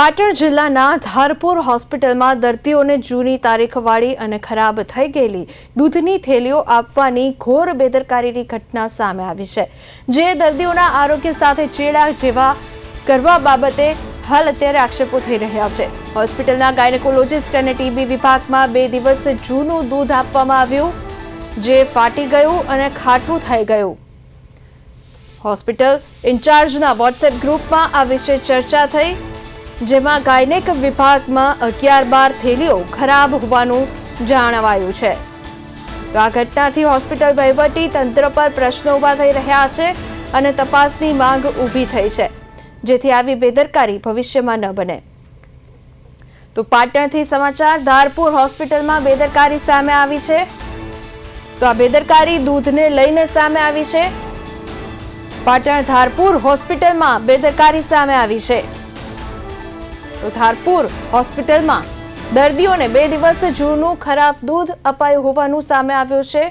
પાટણ જિલ્લાના ધારપુર હોસ્પિટલમાં દર્દીઓને જૂની તારીખવાળી અને ખરાબ થઈ ગયેલી દૂધની થેલીઓ આપવાની ઘોર બેદરકારીની ઘટના સામે આવી છે. જે દર્દીઓના આરોગ્ય સાથે ચેડા જેવા કરવા બાબતે હાલ અત્યારે આક્ષેપો થઈ રહ્યા છે. હોસ્પિટલના ગાયનેકોલોજિસ્ટ અને ટીબી વિભાગમાં બે દિવસ જૂનું દૂધ આપવામાં આવ્યું, જે ફાટી ગયું અને ખાટું થઈ ગયું. હોસ્પિટલ ઇન્ચાર્જના વોટ્સએપ ગ્રુપમાં આ વિશે ચર્ચા થઈ જેમાં ગાયનેક વિભાગમાં અગિયાર બાર થેલીઓ ખરાબ હોવાનું જાણવાયું છે. તો આ ઘટનાથી હોસ્પિટલ વહીવટી તંત્ર પર પ્રશ્નો ઊભા થઈ રહ્યા છે અને તપાસની માંગ ઊભી થઈ છે, જેથી આવી બેદરકારી ભવિષ્યમાં ન બને. તો પાટણથી સમાચાર, ધારપુર હોસ્પિટલમાં બેદરકારી સામે આવી છે. તો આ બેદરકારી દૂધને લઈને સામે આવી છે. પાટણ ધારપુર હોસ્પિટલમાં બેદરકારી સામે આવી છે. તો ધારપુર હોસ્પિટલમાં દર્દીઓને બે દિવસ જૂનું ખરાબ દૂધ અપાયું હોવાનું સામે આવ્યું છે.